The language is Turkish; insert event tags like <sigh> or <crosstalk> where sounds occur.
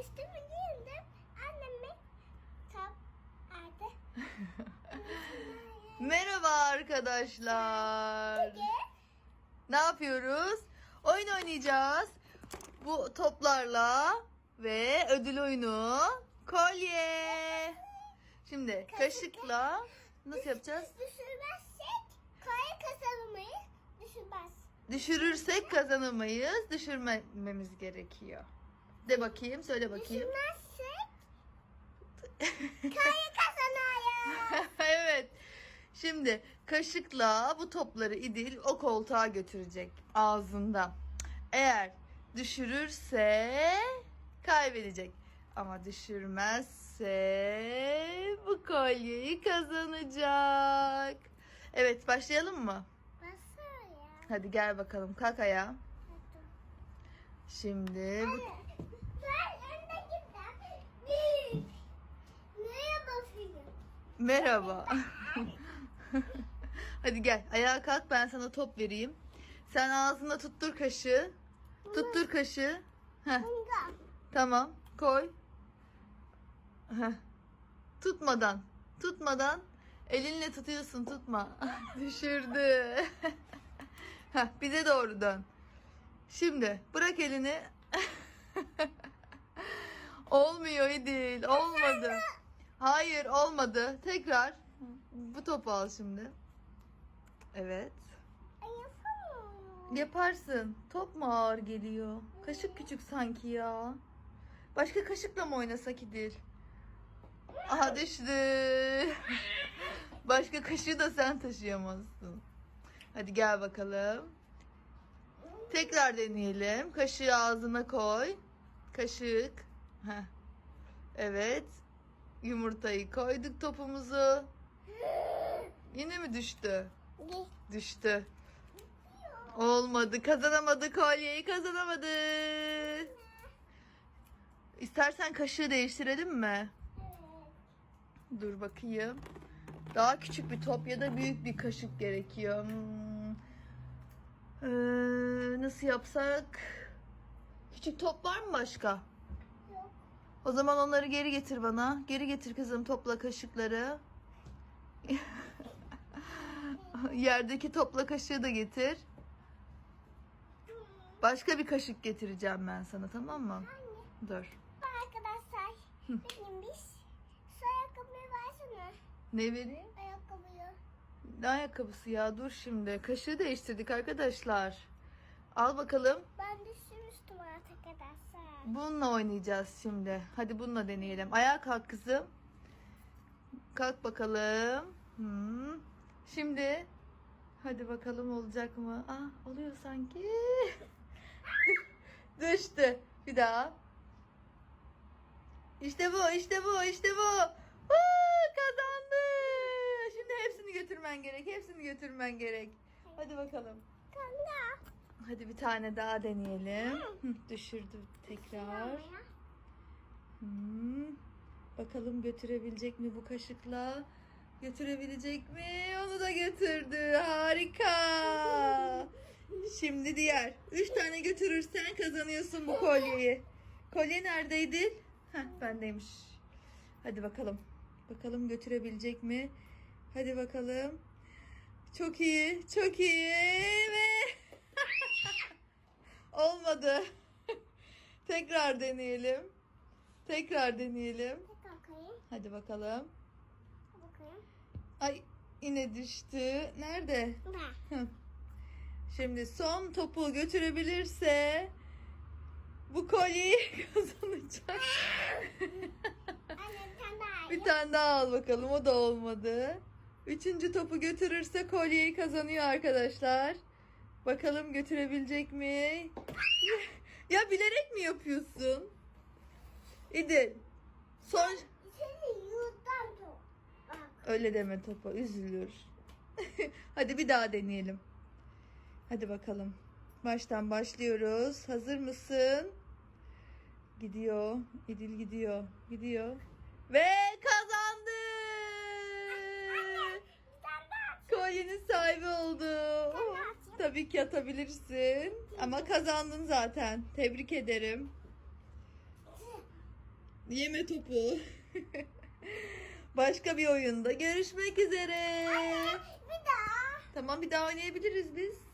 üstümü giyindim. Anneme top aldı. <laughs> Merhaba arkadaşlar. Ne yapıyoruz? Oyun oynayacağız. Bu toplarla ve ödül oyunu kolye. Şimdi kaşıkla nasıl yapacağız? Düşürmezsek kaya kazanmayı düşürmez. Düşürürsek kazanamayız. Düşürmememiz gerekiyor. De bakayım, söyle bakayım. Düşürmezsek kaya kazanıyor. <laughs> evet. Şimdi kaşıkla bu topları İdil o koltuğa götürecek ağzında. Eğer düşürürse kaybedecek. Ama düşürmezse bu kolyeyi kazanacak. Evet başlayalım mı? Ya. Hadi gel bakalım kalk ayağa. Şimdi bu... Anne, ben önde gittim. Bir. Neye basayım? Merhaba. <laughs> Hadi gel ayağa kalk ben sana top vereyim. Sen ağzında tuttur kaşığı. Tuttur kaşığı. Tamam koy. Tutmadan. Tutmadan. Elinle tutuyorsun tutma. <laughs> Düşürdü. <laughs> Heh, bize doğru dön. Şimdi bırak elini. Olmuyor İdil. Olmadı. Hayır olmadı. Tekrar. Bu topu al şimdi. Evet. Yaparsın. Top mu ağır geliyor? Kaşık küçük sanki ya. Başka kaşıkla mı oynasak İdil? Aha düştü. Başka kaşığı da sen taşıyamazsın. Hadi gel bakalım. Tekrar deneyelim. Kaşığı ağzına koy. Kaşık. Heh. Evet. Yumurtayı koyduk topumuzu. Yine mi düştü? Düştü. Olmadı. Kazanamadı kolyeyi kazanamadı. İstersen kaşığı değiştirelim mi? Dur bakayım. Daha küçük bir top ya da büyük bir kaşık gerekiyor. Hmm. Ee, nasıl yapsak? Küçük top var mı başka? O zaman onları geri getir bana. Geri getir kızım topla kaşıkları. <laughs> Yerdeki topla kaşığı da getir. Başka bir kaşık getireceğim ben sana tamam mı? Anne. Dur. Arkadaşlar. Benim bir ayakkabıyı versene. Ne vereyim? Ayakkabıyı. Ne ayakkabısı ya? Dur şimdi. Kaşığı değiştirdik arkadaşlar. Al bakalım. Ben düşürmüştüm artık arkadaşlar. Bununla oynayacağız şimdi. Hadi bununla deneyelim. Ayağa kalk kızım. Kalk bakalım. Hmm. Şimdi hadi bakalım olacak mı? Ah oluyor sanki. <laughs> Düştü. Bir daha. İşte bu, işte bu, işte bu. Aa, kazandı. Şimdi hepsini götürmen gerek. Hepsini götürmen gerek. Hadi bakalım. Kanda. Hadi bir tane daha deneyelim. Düşürdü tekrar. Hmm. Bakalım götürebilecek mi bu kaşıkla? Götürebilecek mi? Onu da götürdü. Harika. Şimdi diğer. Üç tane götürürsen kazanıyorsun bu kolyeyi. Kolye neredeydi? Heh, bendeymiş. Hadi bakalım. Bakalım götürebilecek mi? Hadi bakalım. Çok iyi. Çok iyi. Ve olmadı. <laughs> Tekrar deneyelim. Tekrar deneyelim. Bakayım. Hadi bakalım. Bakayım. Ay yine düştü. Nerede? Şimdi son topu götürebilirse bu kolyeyi <laughs> kazanacak. <laughs> Bir tane daha al bakalım. O da olmadı. Üçüncü topu götürürse kolyeyi kazanıyor arkadaşlar. Bakalım götürebilecek mi? ya bilerek mi yapıyorsun? İdil. Son... Öyle deme topa. Üzülür. <laughs> Hadi bir daha deneyelim. Hadi bakalım. Baştan başlıyoruz. Hazır mısın? Gidiyor. İdil gidiyor. Gidiyor. Ve kazandı. Bir tane daha. Kolyenin sahibi oldu. atayım. Tabii ki atabilirsin. Ama kazandın zaten. Tebrik ederim. Yeme topu. <laughs> Başka bir oyunda görüşmek üzere. Bir daha. Tamam bir daha oynayabiliriz biz.